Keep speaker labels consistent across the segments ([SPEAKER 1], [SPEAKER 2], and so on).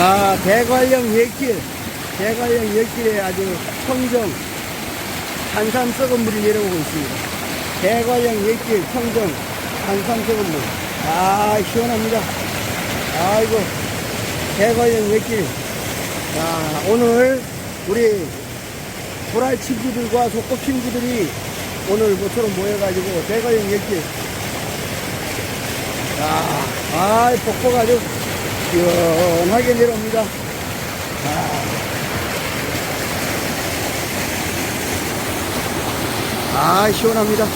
[SPEAKER 1] 아, 대관령 옛길, 대관령 옛길에 아주 청정, 산삼 썩은 물이 내려오고 있습니다. 대관령 옛길, 청정, 산삼 썩은 물. 아, 시원합니다. 아이고, 대관령 옛길. 자, 오늘 우리 보랄 친구들과 속고 친구들이 오늘 모처럼 모여가지고 대관령 옛길. 야, 아, 폭포가 아주 시원하게 내려옵니다. 아, 아 시원합니다. 네.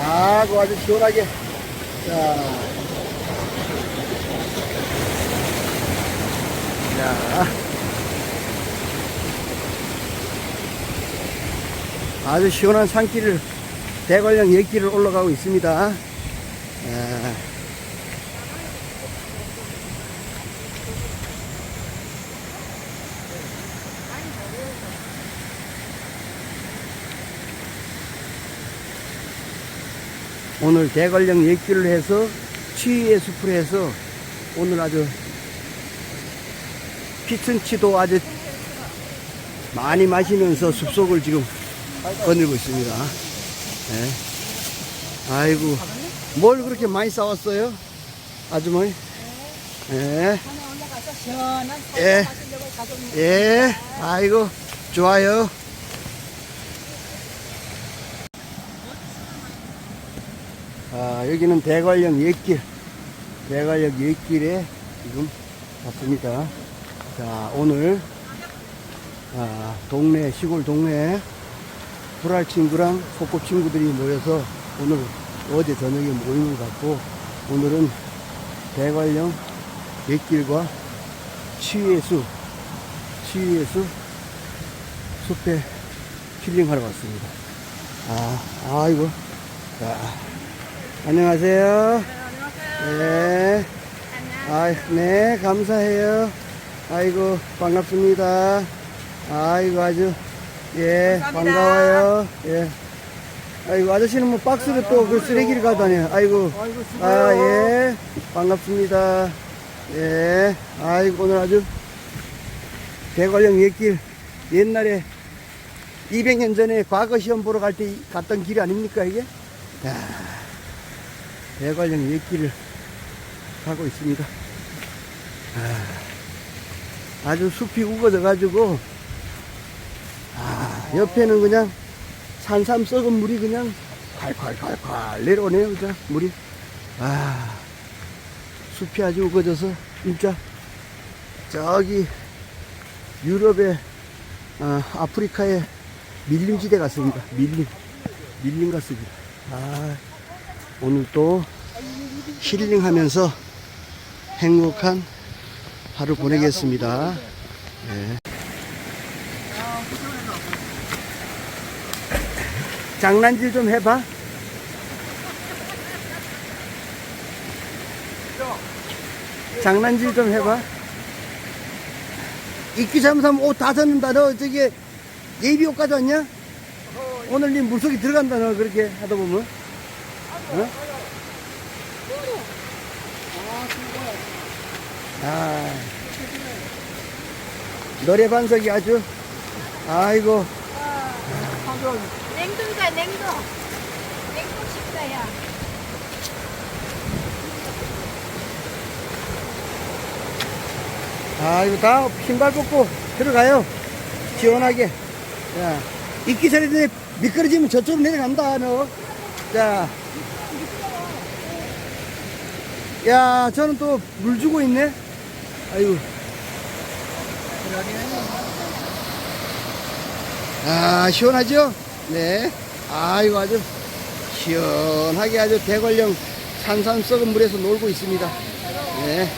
[SPEAKER 1] 아, 그 아주 시원하게. 자. 자. 아주 시원한 산길을, 대관령 옛길을 올라가고 있습니다. 아. 오늘 대관령 옛길을 해서 취의 숲을 해서 오늘 아주 피천치도 아주 많이 마시면서 숲속을 지금 거닐고 있습니다. 네. 아이고, 뭘 그렇게 많이 싸웠어요? 아주머니? 예, 예. 예, 아이고, 좋아요. 아, 여기는 대관령 옛길, 대관령 옛길에 지금 왔습니다. 자, 오늘, 아, 동네, 시골 동네, 불알 친구랑 소꿉 친구들이 모여서 오늘 어제 저녁에 모임을 갖고 오늘은 대관령 옛길과 치유의 숲, 치유의 숲, 숲에 힐링하러 왔습니다. 아, 아이고. 자, 안녕하세요. 네. 아, 네, 감사해요. 아이고, 반갑습니다. 아이고, 아주, 예, 반가워요. 예. 아이고, 아저씨는 뭐 박스를 또 그 쓰레기를 가다녀. 아이고, 아, 예, 반갑습니다. 예, 아이고, 오늘 아주 대관령 옛길, 옛날에 200년 전에 과거 시험 보러 갈 때 갔던 길 아닙니까, 이게? 야, 대관령 옛길을 가고 있습니다. 아, 아주 숲이 우거져가지고, 아, 옆에는 그냥 산삼 썩은 물이 그냥 콸콸콸콸 내려오네요, 그죠? 물이. 아, 숲이 아주 우거져서, 진짜, 저기, 유럽의, 어, 아프리카의 밀림지대 같습니다. 밀림. 밀림 같습니다. 아, 오늘 또 힐링 하면서 행복한 하루 보내겠습니다. 네. 장난질 좀 해봐. 장난질 좀 해봐. 입기 잘못하면 옷 다 젖는다. 너 저기 예비 옷까지 왔냐? 오늘 네 물속에 들어간다. 너 그렇게 하다 보면. 어? 아, 노래 반석이 아주, 아이고,
[SPEAKER 2] 냉동이다 냉동. 냉동 식사야.
[SPEAKER 1] 아이고, 다 신발 벗고 들어가요. 시원하게. 자, 있기 전에 미끄러지면 저쪽으로 내려간다, 너. 자. 야, 저는 또 물 주고 있네. 아이고. 아, 시원하죠? 네. 아이고, 아주 시원하게 아주 대관령 산산 썩은 물에서 놀고 있습니다. 네.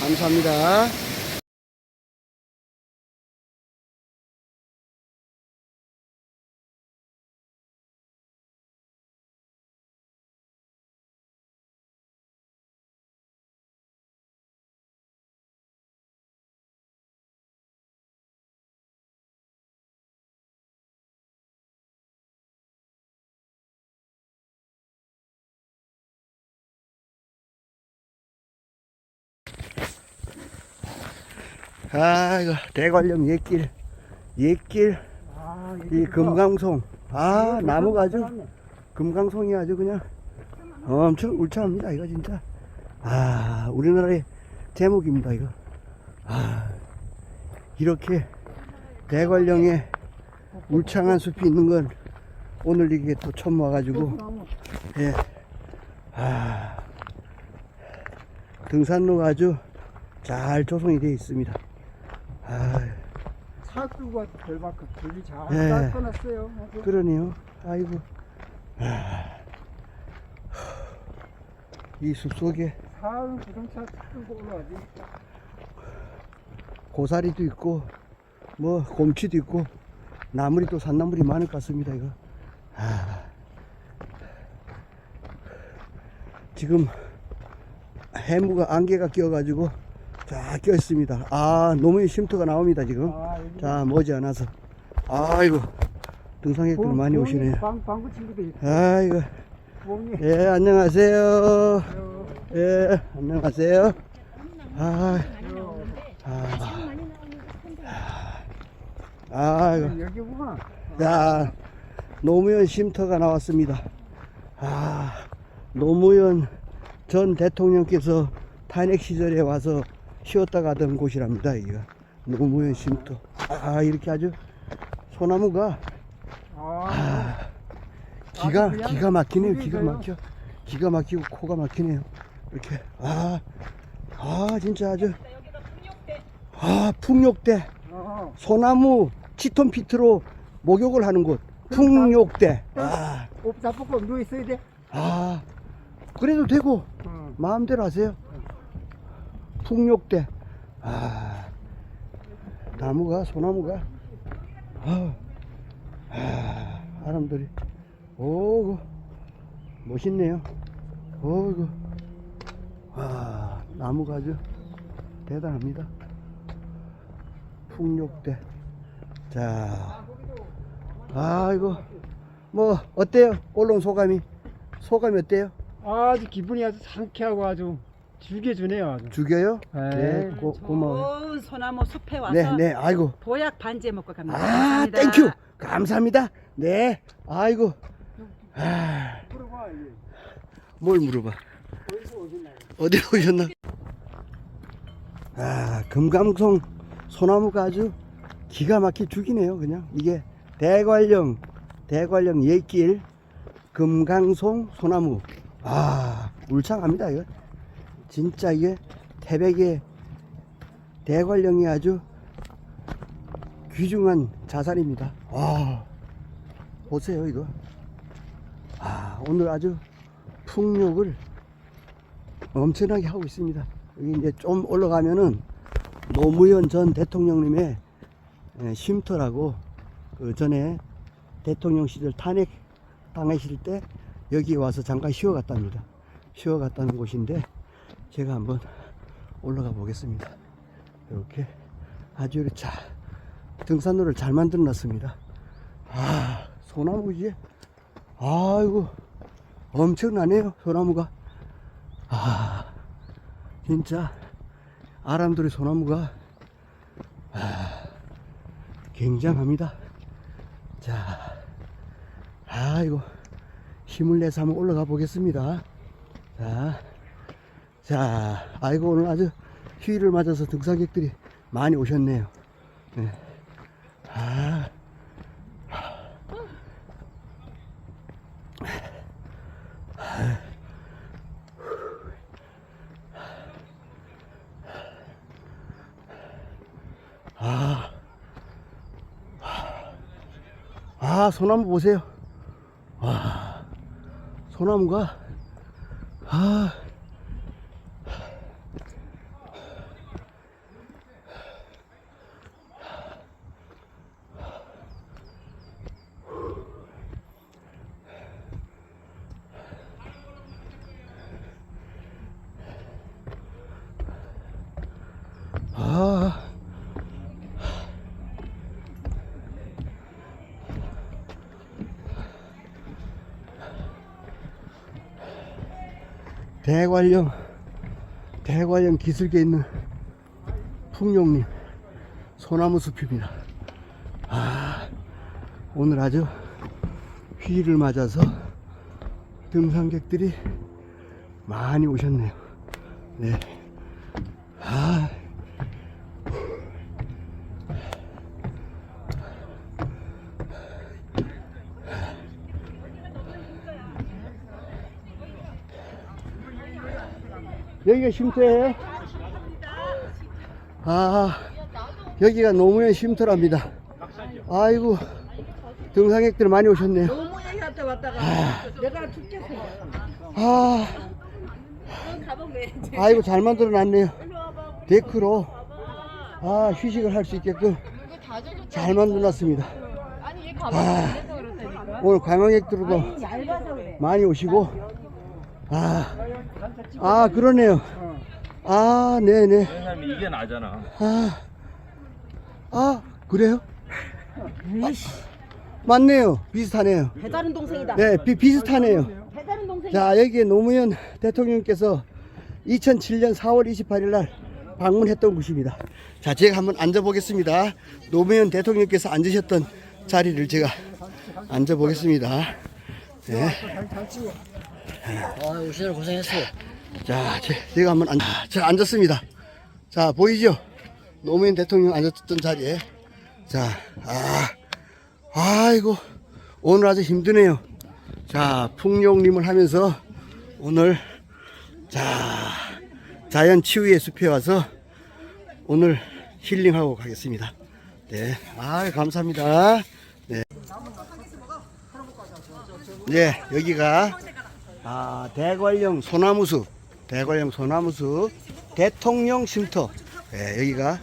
[SPEAKER 1] 감사합니다. 아, 이거 대관령 옛길, 옛길,
[SPEAKER 3] 아,
[SPEAKER 1] 이 금강송. 아, 나무가 아주, 금강송이 아주 그냥 엄청 울창합니다, 이거 진짜. 아, 우리나라의 제목입니다, 이거. 아, 이렇게 대관령에 울창한 숲이 있는 건 오늘 이게 또 처음 와가지고, 예. 아, 등산로가 아주 잘 조성이 되어 있습니다. 아,
[SPEAKER 3] 차 끌고 와서 별만큼 돌이
[SPEAKER 1] 예.
[SPEAKER 3] 잘 끊었어요. 아주.
[SPEAKER 1] 그러네요. 아이고. 아, 이 숲속에
[SPEAKER 3] 사은 부동차 끌고 올라가지.
[SPEAKER 1] 고사리도 있고, 뭐, 곰치도 있고, 나물이 또 산나물이 많을 것 같습니다, 이거. 아. 지금 해무가 안개가 끼어가지고 쫙 껴있습니다. 아, 노무의 쉼터가 나옵니다, 지금.
[SPEAKER 3] 아,
[SPEAKER 1] 자, 머지않아서. 아이고, 등산객들
[SPEAKER 3] 부-
[SPEAKER 1] 많이 오시네요.
[SPEAKER 3] 방, 방구 친구도 있고.
[SPEAKER 1] 아이고,
[SPEAKER 3] 부엉이.
[SPEAKER 1] 예, 안녕하세요.
[SPEAKER 3] 어,
[SPEAKER 1] 예, 안녕하세요. 아, 아, 아이고. 자, 노무현 쉼터가 나왔습니다. 아, 노무현 전 대통령께서 탄핵 시절에 와서 쉬었다 가던 곳이랍니다, 여기가. 노무현 쉼터. 아, 이렇게 아주 소나무가
[SPEAKER 3] 아,
[SPEAKER 1] 기가,
[SPEAKER 3] 아주 그냥
[SPEAKER 1] 기가 막히네요, 기가. 막혀. 기가 막히고 코가 막히네요. 이렇게. 아, 아, 진짜 아주. 아, 풍욕대.
[SPEAKER 3] 어,
[SPEAKER 1] 소나무 치톤 피트로 목욕을 하는 곳. 풍욕대. 아,
[SPEAKER 3] 옷 잡고 누워 있어야 돼.
[SPEAKER 1] 아, 그래도 되고,
[SPEAKER 3] 어.
[SPEAKER 1] 마음대로 하세요. 풍욕대. 아, 나무가, 소나무가, 아, 아, 사람들이, 오고, 멋있네요. 오고, 아, 나무가 아주 대단합니다. 풍욕대. 자, 아이고, 뭐, 어때요? 올라온 소감이? 소감이 어때요?
[SPEAKER 3] 아주 기분이 아주 상쾌하고 아주 죽여주네요. 아주.
[SPEAKER 1] 죽여요?
[SPEAKER 3] 네.
[SPEAKER 1] 네, 고, 고마워요.
[SPEAKER 4] 좋은 소나무 숲에 와서
[SPEAKER 1] 네, 네, 아이고.
[SPEAKER 4] 보약 반지에 먹고 갑니다.
[SPEAKER 1] 아,
[SPEAKER 4] 감사합니다.
[SPEAKER 1] 땡큐. 감사합니다. 네, 아이고. 아,
[SPEAKER 3] 물어봐.
[SPEAKER 1] 뭘 물어봐.
[SPEAKER 3] 어디서 오셨나요?
[SPEAKER 1] 어디로 오셨나? 아, 금강송 소나무가 아주 기가 막히 죽이네요, 그냥. 이게 대관령, 대관령 옛길 금강송 소나무. 아, 울창합니다, 이거. 진짜 이게 태백의 대관령이 아주 귀중한 자산입니다. 와, 보세요, 이거. 아, 오늘 아주 풍력을 엄청나게 하고 있습니다. 여기 이제 좀 올라가면은 노무현 전 대통령님의 에, 쉼터라고 그 전에 대통령 시절 탄핵 당하실 때 여기 와서 잠깐 쉬어갔답니다. 쉬어갔다는 곳인데 제가 한번 올라가 보겠습니다. 이렇게 아주 잘 등산로를 잘 만들어 놨습니다. 아, 소나무 이제 아이고 엄청나네요 소나무가 아 진짜 아람들의 소나무가 아, 굉장합니다 자 아이고 힘을 내서 한번 올라가 보겠습니다 자, 자 아이고 오늘 아주 휴일을 맞아서 등산객들이 많이 오셨네요 네. 아 아, 아, 소나무 보세요. 와, 소나무가, 아, 아, 대관령, 대관령 기슭에 있는 풍룡님. 소나무 숲입니다. 아, 오늘 아주 휴일을 맞아서 등산객들이 많이 오셨네요. 네. 아, 여기가 쉼터예요? 아, 여기가 노무현 쉼터랍니다. 아이고, 등산객들 많이 오셨네요.
[SPEAKER 2] 노무현한테 왔다가 내가 죽겠어.
[SPEAKER 1] 아, 아이고, 잘 만들어 놨네요. 데크로, 아, 휴식을 할 수 있게끔 잘 만들어 놨습니다. 아, 오늘 관광객들도 많이 오시고, 아, 아, 그러네요. 아, 네네.
[SPEAKER 5] 사람이 이게 나잖아.
[SPEAKER 1] 아, 아, 그래요? 맞네요. 비슷하네요.
[SPEAKER 4] 배다른 동생이다.
[SPEAKER 1] 네, 비, 비슷하네요.
[SPEAKER 4] 배다른 동생.
[SPEAKER 1] 자, 여기에 노무현 대통령께서 2007년 4월 28일 날 방문했던 곳입니다. 자, 제가 한번 앉아보겠습니다. 노무현 대통령께서 앉으셨던 자리를 제가 앉아보겠습니다. 네.
[SPEAKER 6] 아, 오시느라 고생했어요.
[SPEAKER 1] 자, 제, 제가 한번 앉, 아, 제가 앉았습니다. 자, 보이죠? 노무현 대통령 앉았던 자리에. 자, 아, 아이고, 오늘 아주 힘드네요. 자, 풍룡림을 하면서 오늘, 자, 자연 치유의 숲에 와서 오늘 힐링하고 가겠습니다. 네, 아, 감사합니다. 네. 네, 여기가 아, 대관령 소나무숲, 대관령 소나무숲 대통령 쉼터. 예, 여기가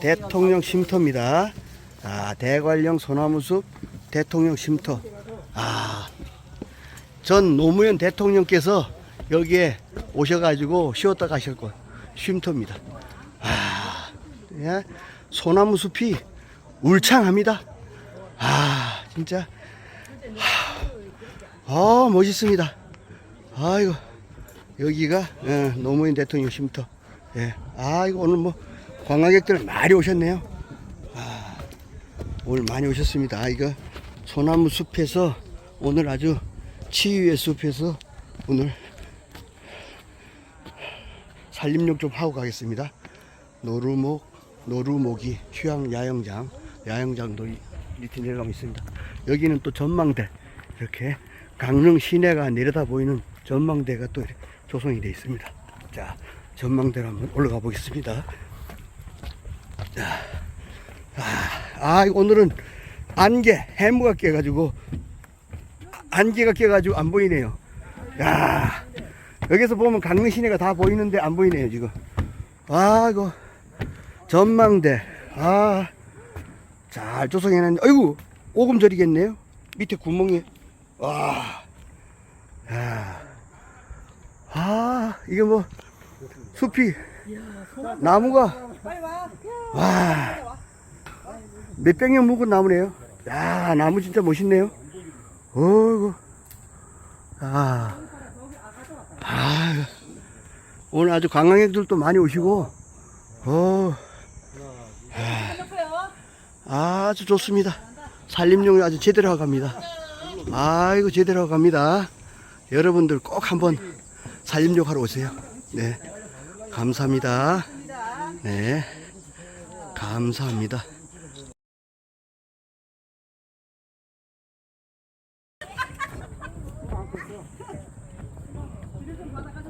[SPEAKER 1] 대통령 쉼터입니다. 아, 대관령 소나무숲 대통령 쉼터. 아, 전 노무현 대통령께서 여기에 오셔가지고 쉬었다 가실 곳 쉼터입니다. 아, 예, 소나무 숲이 울창합니다. 아, 진짜. 아, 멋있습니다. 아이고, 여기가 예, 노무현 대통령 쉼터. 예. 아이고, 오늘 뭐 관광객들 많이 오셨네요. 아, 오늘 많이 오셨습니다. 아, 이거 소나무 숲에서 오늘 아주 치유의 숲에서 오늘 산림욕 좀 하고 가겠습니다. 노루목, 노루목이 휴양 야영장, 야영장도 이- 밑에 내려가면 있습니다. 여기는 또 전망대, 이렇게 강릉 시내가 내려다 보이는 전망대가 또 조성이 되어 있습니다. 자, 전망대로 한번 올라가 보겠습니다. 자, 아, 아, 오늘은 안개, 해무가 껴가지고, 안개가 껴가지고 안 보이네요. 야, 여기서 보면 강릉 시내가 다 보이는데 안 보이네요, 지금. 아, 이거, 전망대, 아, 잘 조성해놨네. 아이고, 오금절이겠네요. 밑에 구멍에, 와, 야, 아, 이게 뭐, 숲이, 나무가, 와, 몇백 년 묵은 나무네요. 야, 나무 진짜 멋있네요. 어이구, 아, 아, 오늘 아주 관광객들도 많이 오시고, 어, 아, 아주 좋습니다. 산림용이 아주 제대로 갑니다. 아이고, 제대로 갑니다. 여러분들 꼭 한번 산림욕 하러 오세요. 네. 감사합니다. 네. 감사합니다.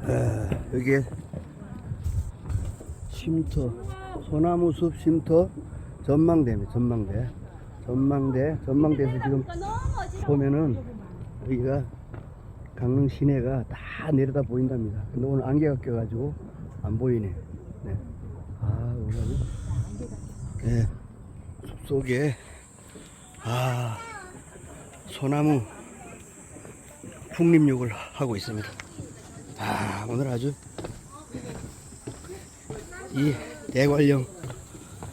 [SPEAKER 1] 에, 여기에 쉼터, 소나무 숲 쉼터 전망대입니다. 전망대. 전망대, 전망대에서 지금 보면은 여기가 강릉 시내가 다 내려다 보인답니다. 근데 오늘 안개가 껴가지고 안 보이네. 네. 아, 오늘 네. 숲속에 아 소나무 풍림욕을 하고 있습니다. 아, 오늘 아주 이 대관령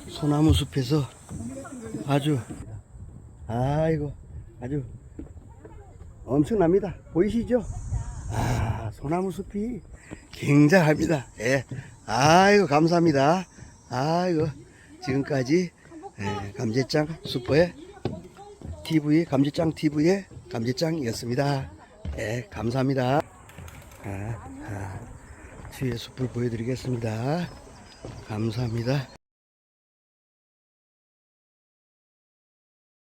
[SPEAKER 1] 소나무 숲에서 아주 아이고 아주 엄청납니다. 보이시죠? 아, 소나무 숲이 굉장합니다. 예. 아이고, 감사합니다. 아이고, 지금까지 예, 감제장 슈퍼의 TV 감제장 TV의 감제장이었습니다. 예, 감사합니다. 아, 아, 뒤에 숲을 보여드리겠습니다. 감사합니다.